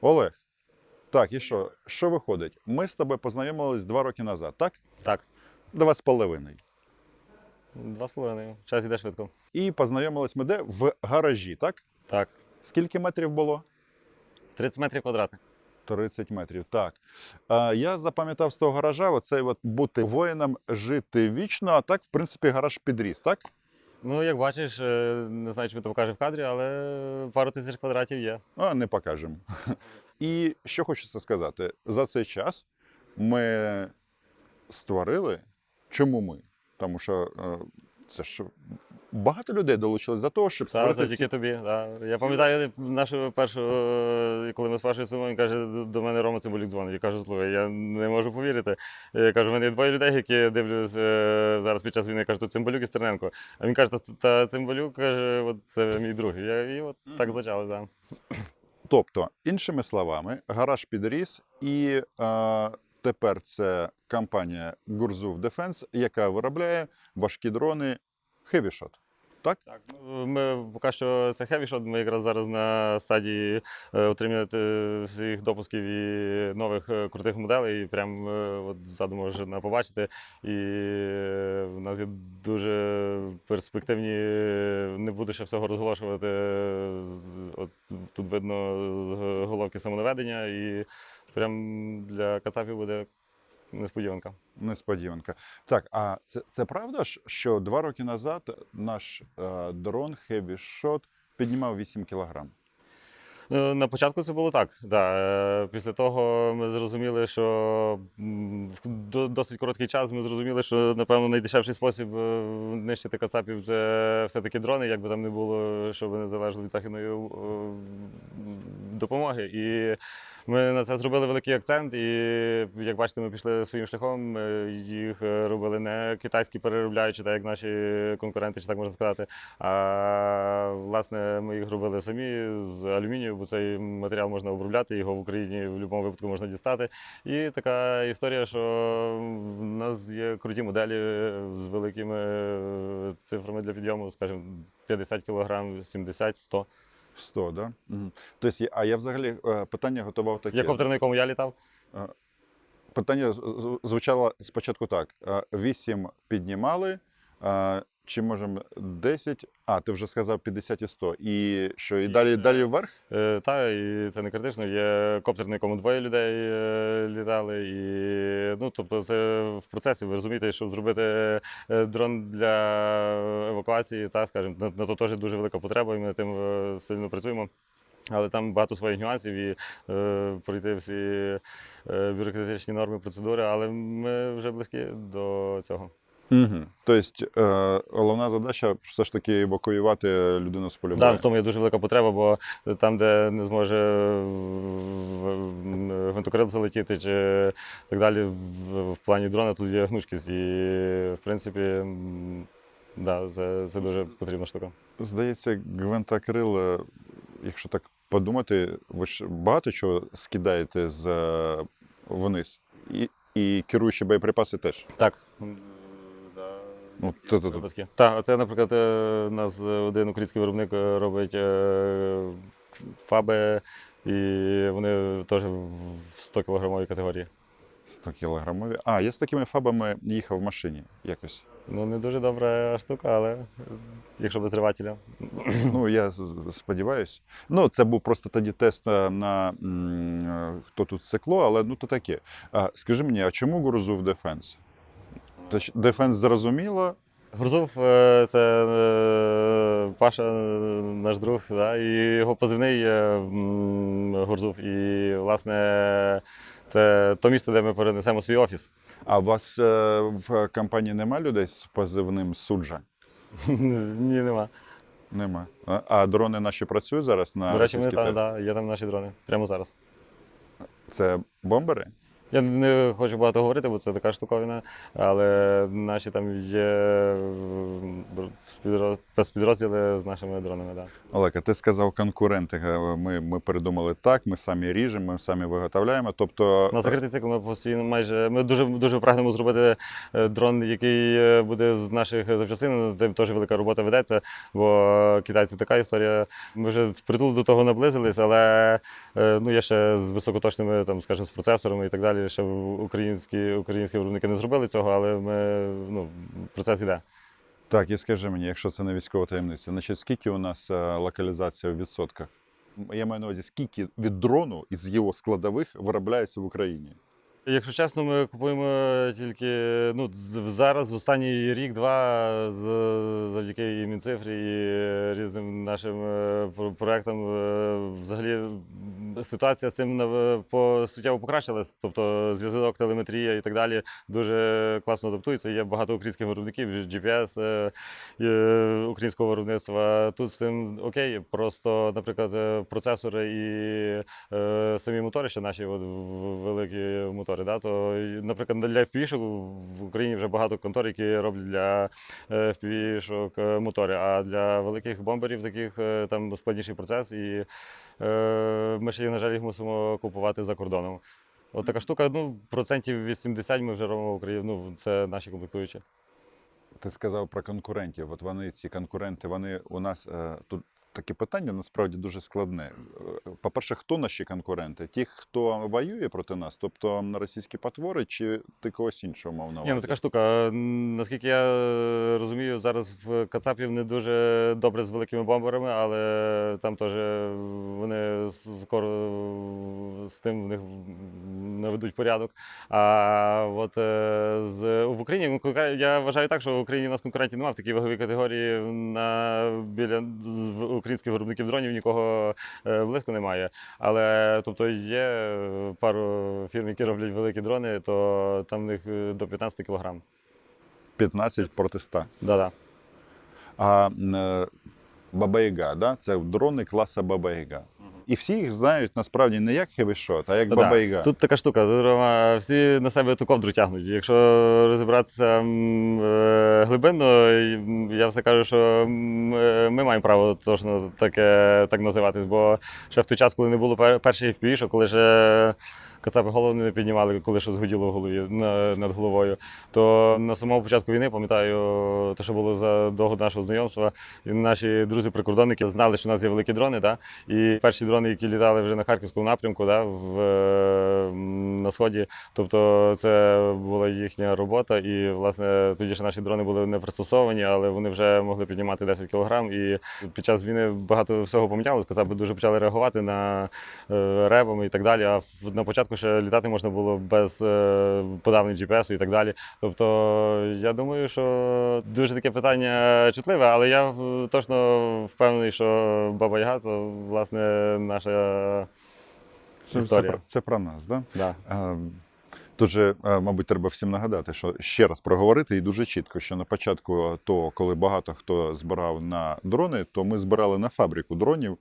Олег. Так, і що? Що виходить? Ми з тобою познайомились два роки назад, так? Так, Два з половиною. два з половиною. Час іде швидко. І познайомились ми де? В гаражі, так? Так. Скільки метрів було? 30 метрів квадратних. 30 метрів. Так. А, я запам'ятав з того гаража, оцей от бути воїном, жити вічно, а так, в принципі, гараж підріс, так? Ну, як бачиш, е, не знаю, чи ми то покаже в кадрі, але пару тисяч квадратів є. А, не покажемо. І що хочеться сказати, за цей час ми створили. Чому ми? Тому що е, це ж багато людей долучились до того, щоб Та, створити ці... тобі. Да. Я пам'ятаю нашу першу, е, коли ми з Пашою Симон, він каже, до мене Рома Цимбалюк дзвонить. Я кажу, слухай, я не можу повірити. Я кажу, в мене є двоє людей, які дивлюсь е, зараз під час війни. Я кажу, тут Цимбалюк і Стерненко. А він каже, та, та Цимбалюк каже, от це мій друг. Я, і от так почали, так. Тобто, іншими словами, гараж підріс, і е, тепер це компанія Гурзув Defense, яка виробляє важкі дрони Heavyshot. Так? Так, ну, ми поки що це shot, Ми якраз зараз на стадії е, отримання е, всіх допусків і нових е, крутих моделей. І прям е, от ззаду можна побачити. І е, в нас є дуже перспективні. е, Не буду ще всього розголошувати. е, От тут видно головки самонаведення, і прям для кацапів буде несподіванка. Несподіванка. Так, а це, це правда що два роки назад наш е, дрон Heavyshot піднімав 8 кілограм? Е, На початку це було так. Да. Е, Після того ми зрозуміли, що в досить короткий час ми зрозуміли, що напевно найдешевший спосіб е, нищити кацапів це все-таки дрони, як би там не було, щоб не залежало від західної допомоги. І ми на це зробили великий акцент. І як бачите, ми пішли своїм шляхом. Їх е, робили не китайські переробляючи, так як наші конкуренти, чи так можна сказати. А власне ми їх робили самі з алюмінію, бо цей матеріал можна обробляти, його в Україні в будь-якому випадку можна дістати. І така історія, що в нас є круті моделі з великими е, цифрами для підйому, скажімо, 50 кг, 70, 100. 100, да? Угу. Тобто, а я взагалі е, питання готував таке. Є коптер, на якому я літав. Питання з- з- звучало спочатку так: Е, 8 піднімали. Е, Чи можемо 10? А, ти вже сказав 50 і 100. І що, і І далі, це- далі вверх? Е, Та, і це не критично. Є коптер, на якому двоє людей е, літали. І, ну, тобто це в процесі. Ви розумієте, щоб зробити е, дрон для евакуації, та, скажімо, на, на то теж дуже велика потреба, і ми над тим е, сильно працюємо. Але там багато своїх нюансів і е, пройти всі е, бюрократичні норми, процедури, але ми вже близькі до цього. Угу. Тобто, е, головна задача все ж таки евакуювати людину з полю Да, бою. в тому є дуже велика потреба, бо там, де не зможе гвинтокрил залетіти чи так далі, в, в плані дрона тут є гнучкість. І, в принципі, да, це, це дуже потрібна штука. Здається, гвинтокрил, е, якщо так подумати, ви ж багато чого скидаєте з е, вниз. І, і керуючі боєприпаси теж. Так. Ну, то-то-то. Випадки. Так, оце, наприклад, е, у нас один український виробник е, робить е, фаби, і вони теж в 100 кілограмовій категорії. 100 кілограмові. А, я з такими фабами їхав в машині якось. Ну, не дуже добра штука, але якщо без ривателя. Ну, я сподіваюся. Ну, це був просто тоді тест на хто тут цикло, але ну то таке. А, скажи мені, а чому Гурзув Defense? Defense зрозуміло. Грузов е, це е, Паша, е, наш друг, да, і його позивний Гурзов. І, власне, це то місце, де ми перенесемо свій офіс. А у вас в компанії нема людей з позивним суджа? Ні, нема. Нема. А, а дрони наші працюють зараз на До речі, ми там, да, є там наші дрони. Прямо зараз. Це бомбери? Я не хочу багато говорити, бо це така штуковина, але наші там є м, спецпідрозділи з нашими дронами. Да. Олег, ти сказав конкуренти. Е, Ми, ми передумали так, ми самі ріжемо, ми самі виготовляємо. Тобто, На закритий цикл ми постійно майже ми дуже дуже прагнемо зробити е, дрон, який е, буде з наших запчастин. Тим теж велика робота ведеться, бо китайці така історія. Ми вже впритул до того наблизились, але е, ну я ще з високоточними, там, скажімо, з процесорами і так далі. Ще в українські українські виробники не зробили цього, але ми ну процес іде. так, і скажи мені, якщо це не військова таємниця, значить скільки у нас е, локалізація в відсотках? Я маю на увазі, скільки від дрону із його складових виробляється в Україні? Якщо чесно, ми купуємо тільки ну, зараз, останній рік-два, завдяки і Мінцифрі, і різним нашим е, проектам. е, Взагалі ситуація з цим по суттєво покращилась. Тобто зв'язок, телеметрія і так далі дуже класно адаптується. Є багато українських виробників, GPS е, українського виробництва. Тут з цим окей. Просто, наприклад, процесори і самі мотори, ще наші от, великі мотори. Да? То, наприклад, для FPV-шок в Україні вже багато контор, які роблять для е, FPV-шок е, мотори. А для великих бомберів таких е, там складніший процес, і е, ми ще, на жаль, їх мусимо купувати за кордоном. От така штука, ну, процентів 80 ми вже робимо в Україні. Ну, це наші комплектуючі. Ти сказав про конкурентів. От вони, ці конкуренти, вони у нас тут таке питання насправді дуже складне. Е, По-перше, хто наші конкуренти? Ті, хто воює проти нас, тобто російські потвори, чи ти когось іншого мав на увазі? Ні, ну така штука. Наскільки я е, розумію, зараз в Кацапів не дуже добре з великими бомберами, але там теж вони скоро з тим в них наведуть порядок. А от е, з, в Україні ну, я вважаю так, що в Україні у нас конкурентів немає в такій ваговій категорії. На біля українських виробників дронів нікого е, близько немає. Але тобто є е, пару фірм, які роблять великі дрони, то там в них е, до 15 кілограм. 15 проти 100. Да-да. А Баба-Яга, да? це дрони класу Баба-Яга. І всі їх знають насправді не як хевішот, а як Ну, да. Баба-Яга. Тут така штука, тут, всі на себе ту ковдру тягнуть. Якщо розібратися е, глибинно, я все кажу, що е, ми маємо право точно таке так називатись, бо ще в той час, коли не було пер- перших FPV, коли ще кацапи голову не піднімали, коли щось гуділо в голові над головою, то на самому початку війни, пам'ятаю, те, що було задовго до нашого знайомства, і наші друзі-прикордонники знали, що у нас є великі дрони, да? і перші дрони, які літали вже на харківському напрямку, да? в, е, на сході. Тобто це була їхня робота, і власне тоді ще наші дрони були не пристосовані, але вони вже могли піднімати 10 кілограм. І під час війни багато всього помінялося. Казаби дуже почали реагувати на е, ребами і так далі. А на початку ще літати можна було без е, подавлень GPS і так далі. Тобто, я думаю, що дуже таке питання чутливе, але я точно впевнений, що Баба Яга це власне наша Це, це, історія. про- це про нас, да? Да. А, Тут же, е, мабуть, треба всім нагадати, що ще раз проговорити і дуже чітко, що на початку того, коли багато хто збирав на дрони, то ми збирали на фабрику дронів.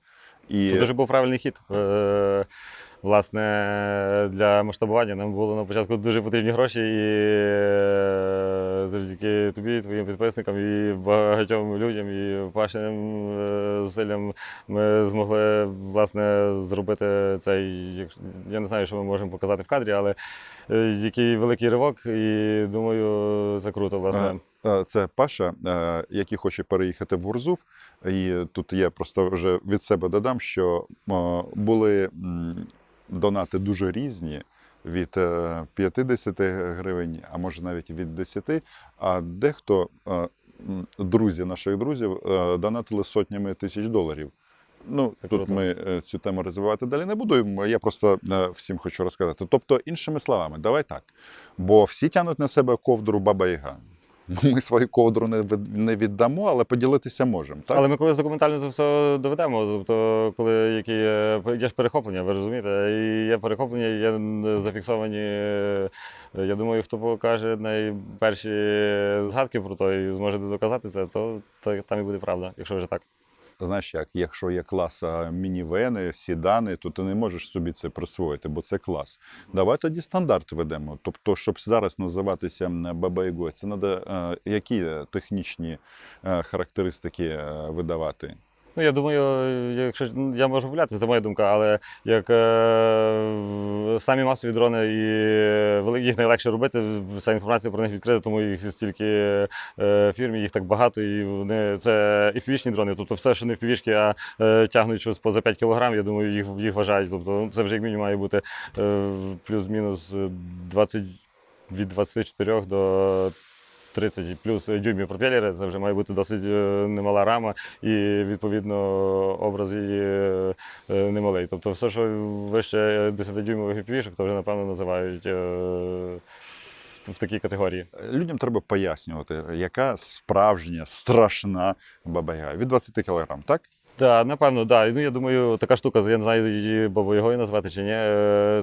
І Це дуже був правильний хід. Власне, для масштабування нам було на початку дуже потрібні гроші, і е, завдяки тобі, твоїм підписникам, і багатьом людям, і вашим е, зусиллям ми змогли власне зробити цей. Я не знаю, що ми можемо показати в кадрі, але е, який великий ривок, і думаю, це круто, власне. Це Паша, який хоче переїхати в Гурзув. І тут я просто вже від себе додам, що були донати дуже різні. Від е, 50 гривень, а може навіть від 10, а дехто, е, друзі наших друзів, е, донатили сотнями тисяч доларів. Ну, Це тут круто. ми е, цю тему розвивати далі не будемо. Я просто е, всім хочу розказати. Тобто, іншими словами, давай так. Бо всі тягнуть на себе ковдру Баба Яга. Ми свою ковдру не, від- не віддамо, але поділитися можемо. Так? Але ми колись документально це все доведемо. Тобто, коли які є, ж перехоплення, ви розумієте? І є перехоплення, є зафіксовані. е, Я думаю, хто покаже найперші згадки про то і зможе доказати це, то там і буде правда, якщо вже так. Знаєш як, якщо є клас мінівени, сідани, то ти не можеш собі це присвоїти, бо це клас. Давай тоді стандарт ведемо. Тобто, щоб зараз називатися м, це треба які технічні е, характеристики е, видавати? Ну, я думаю, якщо ну, я можу помилятися, це моя думка, але як е, самі масові дрони і вели- їх найлегше робити, вся інформація про них відкрита, тому їх стільки е, фірм, їх так багато, і вони це і впівічні дрони. Тобто все, що не впівішки, а е, тягнуть щось поза 5 кг, я думаю, їх, їх вважають. Тобто ну, це вже як мінімум має бути е, плюс-мінус 20, від 24 до 30 плюс дюймів пропелери, це вже має бути досить е, немала рама, і відповідно образ її е, е, немалий. Тобто все, що вище 10 дюймових півішок, то вже напевно називають в, такій категорії. Людям треба пояснювати, яка справжня, страшна баба-яга. Від 20 кг, так? Так, напевно, так. Ну я думаю, така штука, я не знаю, її бабою назвати чи ні.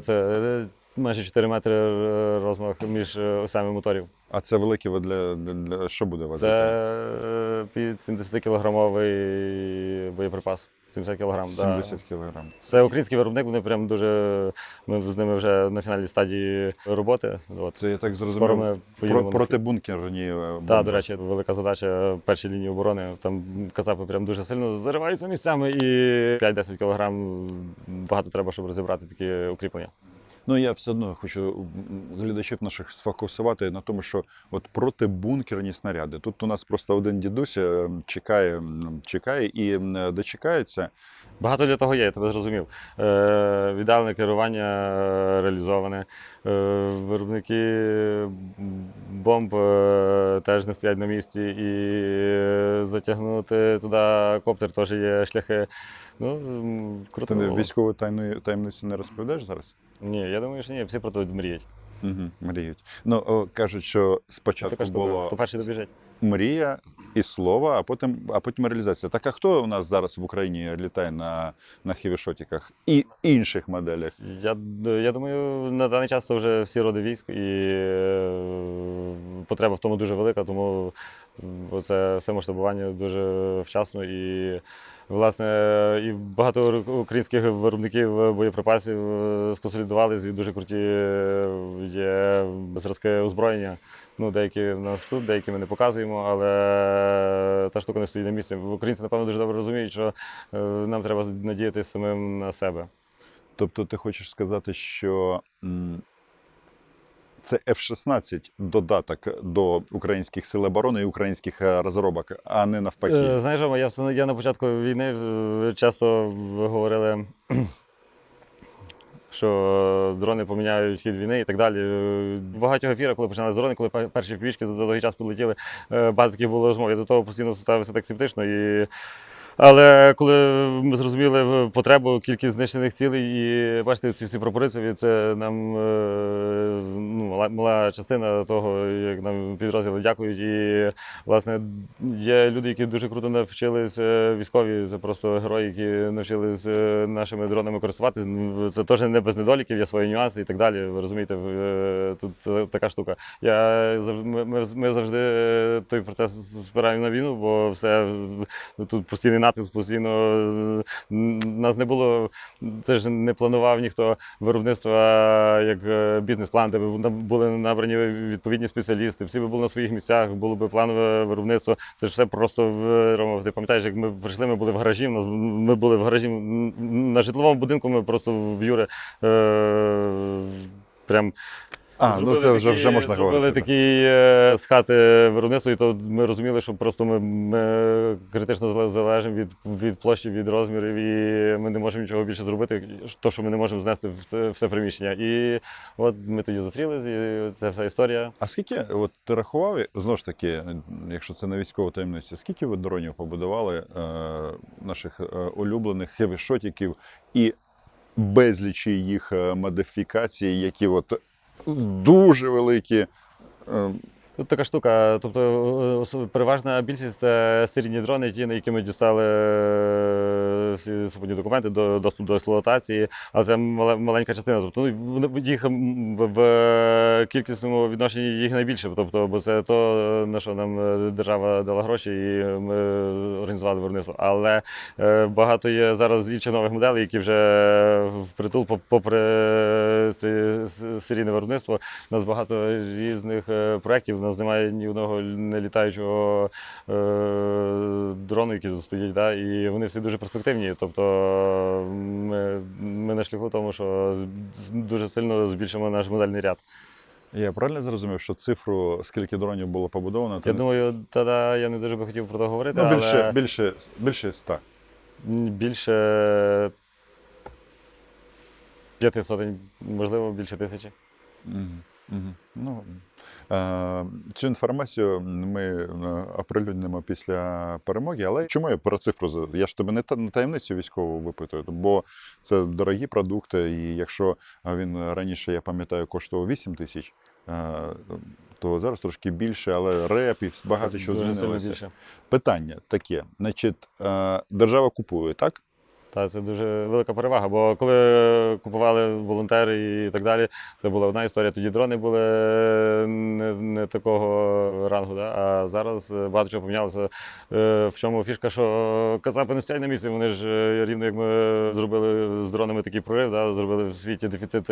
Це майже 4 метри е, розмах між е, осями моторів. А це велике ви для, для, для що буде возити? Це е, під 70-кілограмовий боєприпас. 70 кілограм. да. 70 кг. Це український виробник, вони прям дуже. Ми з ними вже на фінальній стадії роботи. От. Це я так зрозумів. ми Про, поїдемо. на протибункерні е. Так, до речі, велика задача першій лінії оборони. Там казапи прям дуже сильно зариваються місцями і 5-10 кілограм багато треба, щоб розібрати такі укріплення. Ну я все одно хочу глядачів наших сфокусувати на тому, що от протибункерні снаряди. Тут у нас просто один дідусь е, чекає, чекає і м, дочекається. Багато для того є, я тебе зрозумів. Е, віддалене керування е, реалізоване. Е, виробники бомб е, теж не стоять на місці, і е, затягнути туди коптер теж є шляхи. Ну, круто. Ти військову тайну таємницю не розповідаєш зараз? Ні, я думаю, що ні, всі про то мріють. Угу, мріють. Ну о, кажуть, що спочатку Така було хто перший добіжить. мрія і слово, а потім, а потім реалізація. Так а хто у нас зараз в Україні літає на, на хівішотіках і інших моделях? Я, я думаю, на даний час це вже всі роди військ, і е, потреба в тому дуже велика, тому це все масштабування дуже вчасно. І, власне, і багато українських виробників боєприпасів е, сконсолідувалися і дуже круті е, є зразки озброєння. Ну, деякі в нас тут, деякі ми не показуємо, але та штука не стоїть на місці. Українці, напевно, дуже добре розуміють, що е, нам треба надіятися самим на себе. Тобто ти хочеш сказати, що це F-16 додаток до українських сил оборони і українських е, розробок, а не навпаки. Е, Знаєш, я, я на початку війни е, часто говорили, що дрони поміняють хід війни і так далі. Багатьох ефірах, коли починали дрони, коли перші пішки за довгий час полетіли, е, багато таких було розмов. Я до того постійно ставився так скептично. І... Але коли ми зрозуміли потребу, кількість знищених цілей, і бачите, ці всі пропориції, це нам е, ну, мала, мала частина того, як нам підрозділи дякують. І власне є люди, які дуже круто навчились е, військові. Це просто герої, які навчились е, нашими дронами користуватися. Це теж не без недоліків, є свої нюанси і так далі. Ви розумієте, е, тут така штука. Я ми, ми, завжди той процес спираємо на війну, бо все тут постійний натиск, постійно е, нас не було. Це ж не планував ніхто виробництва як е, бізнес-план, де були набрані відповідні спеціалісти. Всі би були на своїх місцях, було б планове виробництво. Це ж все просто в. Ти пам'ятаєш, як ми прийшли, ми були в гаражі. Ми були в гаражі на житловому будинку. Ми просто в Юри. Е, Прям а, ну це вже, такі- вже можна зробили говорити. такі е, з хати виробництво, і то ми розуміли, що просто ми, ми критично зале- залежимо від, від площі, від розмірів, і ми не можемо нічого більше зробити, то, що ми не можемо знести все, все приміщення. І от ми тоді зустрілись, і це вся історія. А скільки, от ти рахував, знову ж таки, якщо це не військова таємниця, скільки ви дронів побудували е, наших е, улюблених хевішотіків і безлічі їх е, модифікацій, які от дуже великі. Е, Тут така штука, тобто е, переважна більшість це серійні дрони, ті, на які ми дістали е, всі супутні документи, до, доступ до експлуатації, але це маленька частина. Тобто ну, їх в, кількісному відношенні їх найбільше. Тобто, бо це то, на що нам е, держава дала гроші, і ми організували виробництво. Але е, багато є зараз інших нових моделей, які вже впритул, поп- попри це серійне виробництво. У нас багато різних е, проєктів. У нас немає ні одного не літаючого дрону, який стоїть. Да? І вони всі дуже перспективні. Тобто ми, ми на шляху тому, що дуже сильно збільшимо наш модельний ряд. Я правильно зрозумів, що цифру, скільки дронів було побудовано, Я не- думаю, тоді я не дуже би хотів про це говорити, ну, більше, але більше, більше ста. більше п'яти сотень, можливо, більше тисячі. Мгм, мгм. Ну, цю інформацію ми е, оприлюднимо після перемоги. Але чому я про цифру? Я ж тебе не та- таємницю військову випитую, бо це дорогі продукти. І якщо він раніше, я пам'ятаю, коштував 8 тисяч, е, то зараз трошки більше, але реп і багато чого змінилося. Питання таке: значить, е, держава купує, так? Та це дуже велика перевага. Бо коли купували волонтери і так далі, це була одна історія. Тоді дрони були не, не такого рангу. Да? А зараз е, багато чого помінялося. Е, В чому фішка, що Кацапи не стоять на місці. Вони ж е, рівно як ми зробили з дронами такий прорив, да? зробили в світі дефіцит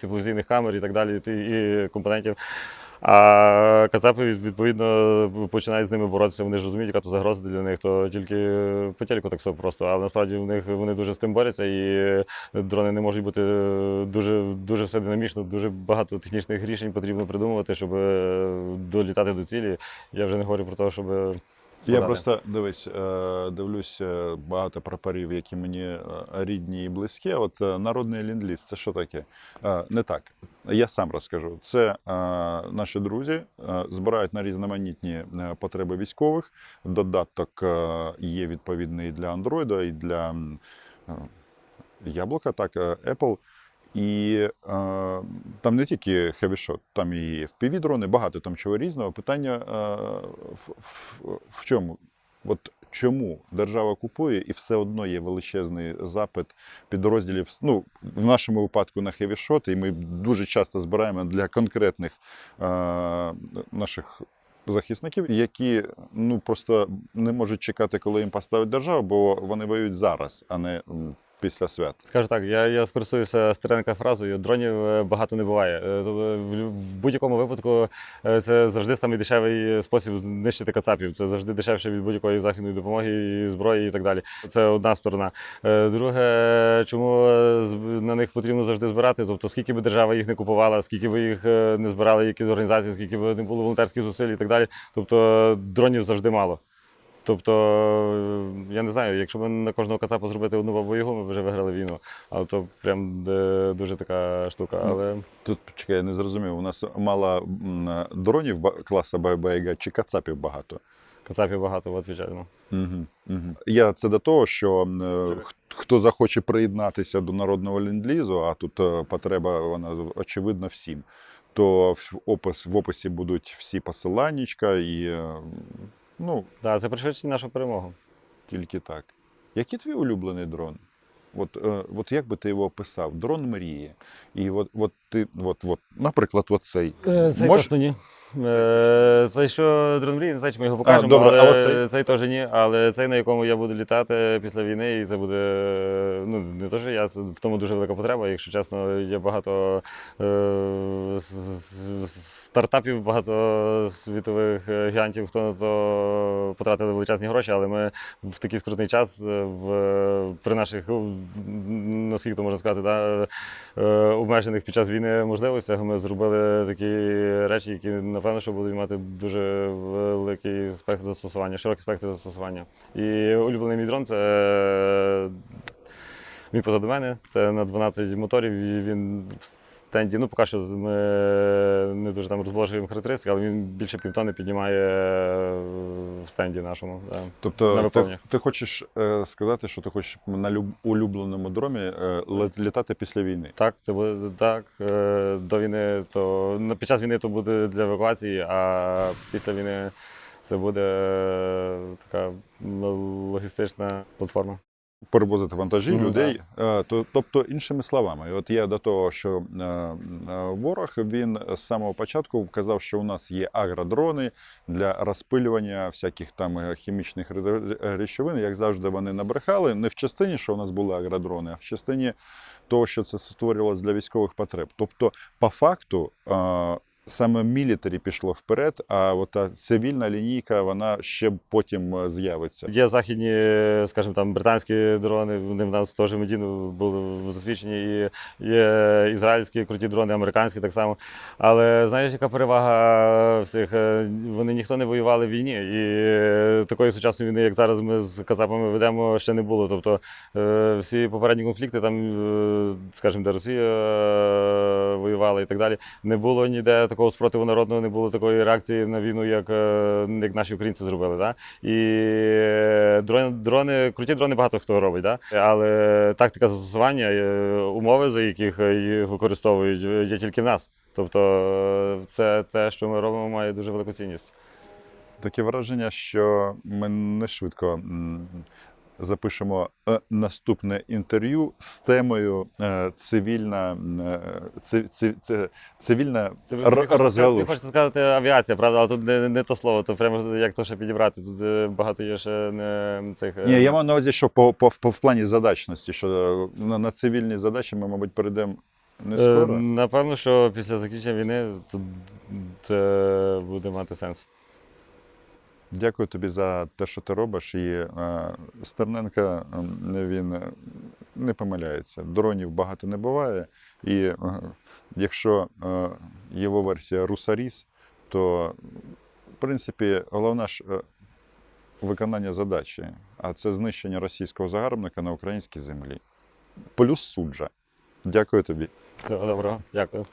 тепловізійних камер і так далі, і компонентів. А Кацапи відповідно починають з ними боротися. Вони ж розуміють, яка то загроза для них, то тільки по телеку так все просто. Але насправді в них вони дуже з тим борються, і дрони не можуть бути дуже, дуже все динамічно, дуже багато технічних рішень потрібно придумувати, щоб долітати до цілі. Я вже не говорю про те, щоб. Я просто дивись, е, дивлюсь е, багато прапорів, які мені е, рідні і близькі. От народний ленд-ліз, це що таке? Не так. Я сам розкажу. Це наші друзі збирають на різноманітні потреби військових. Додаток є відповідний для Android і для Яблука, так, Apple. І е, там не тільки heavy-shot, там і FPV-дрони, багато там чого різного. Питання е, в, в, в чому? От чому держава купує і все одно є величезний запит підрозділів. Ну, в нашому випадку на heavy-shot, і ми дуже часто збираємо для конкретних е, наших захисників, які ну просто не можуть чекати, коли їм поставить держава, бо вони воюють зараз, а не після свят. Скажу так, я, я скористуюся старенька фразою: дронів е, багато не буває. Е, тобто В, будь-якому випадку е, це завжди самий дешевий спосіб знищити кацапів. Це завжди дешевше від будь-якої західної допомоги, і зброї і так далі. Це одна сторона. Е, Друге, чому е, з- на них потрібно завжди збирати? Тобто, скільки би держава їх не купувала, скільки би їх е, не збирали, якісь організації, скільки б не було волонтерських зусиль і так далі. Тобто дронів завжди мало. Тобто, е, я не знаю, якщо б на кожного кацапа зробити одну бабу Ягу, ми б вже виграли війну. Але то прям е, дуже така штука. Але Тут чекай, я не зрозумів. У нас мало дронів класу Байга чи кацапів багато. кацапів багато, от печально. Угу, угу. Я це до того, що е, хто захоче приєднатися до народного ленд-лізу, а тут е, потреба вона очевидна всім. То в опис в описі будуть всі посиланнячка і е, ну Да, це пришвидшить нашу перемогу. тільки так. Який твій улюблений дрон? От, е, от як би ти його описав? Дрон мрії. І от, от ти, от, от, наприклад, от цей. Е, Цей Мож- точно ні. Е, Цей що дрон мрії, не знаю, чи ми його покажемо, добре, а але оцей? цей теж ні. Але цей, на якому я буду літати після війни, і це буде ну не то, що я в тому дуже велика потреба. Якщо чесно, є багато е, стартапів, багато світових е, гігантів, хто на то потратили величезні гроші, але ми в такий скрутний час е, в при наших наскільки то можна сказати, да, обмежених під час війни можливостях ми зробили такі речі, які напевно що будуть мати дуже великий спектр застосування, широкий спектр застосування. І улюблений мій дрон це е, він позаду мене. Це на 12 моторів. І він в стенді. Ну, поки що ми не дуже там розголошуємо характеристики, але він більше півтони піднімає в стенді нашому. Да. На Тобто ти, ти хочеш е, сказати, що ти хочеш на люб, улюбленому дромі е, літати після війни. Так, це буде так. е, До війни, то ну, під час війни то буде для евакуації, а після війни це буде е, така логістична платформа. Перевозити вантажі, Ну, людей. Е, То, тобто, іншими словами, от я до того, що е, е, ворог він з самого початку казав, що у нас є агродрони для розпилювання всяких там е, хімічних ре- речовин. Як завжди, вони набрехали не в частині, що у нас були агродрони, а в частині того, що це створювалося для військових потреб. Тобто, по факту. Е, Саме мілітарі пішло вперед, а от та цивільна лінійка вона ще потім е, з'явиться. Є західні, скажімо там, британські дрони, вони в нас теж медійно були засвідчені, і є ізраїльські круті дрони, американські так само. Але знаєш, яка перевага всіх? Е, Вони ніхто не воювали в війні. І е, такої сучасної війни, як зараз ми з казапами ведемо, ще не було. Тобто е, всі попередні конфлікти, там, е, скажімо, де Росія воювала і так далі, не було ніде такого спротиву народного, не було такої реакції на війну, як, е, як наші українці зробили. Да? І е, дрони, дрони, круті дрони багато хто робить, да? але тактика застосування, е, умови, за яких їх використовують, є тільки в нас. Тобто це те, що ми робимо, має дуже велику цінність. Таке враження, що ми не швидко запишемо е, наступне інтерв'ю з темою е, цивільна, е, ци- ци- ци- цивільна Тобі, р- тобі сказати, авіація, правда, але тут не, не то слово, то прямо як то ще підібрати. Тут багато є ще не цих. Ні, я маю на увазі, що по, по, по в плані задачності, що на, на цивільні задачі ми, мабуть, перейдемо не скоро. Напевно, що після закінчення війни тут буде мати сенс. Дякую тобі за те, що ти робиш. І е, Стерненко м, він е, не помиляється. Дронів багато не буває. І е, якщо його версія Русаріс, то в принципі головна ж виконання задачі, а це знищення російського загарбника на українській землі. Плюс суджа. Дякую тобі. Доброго, дякую.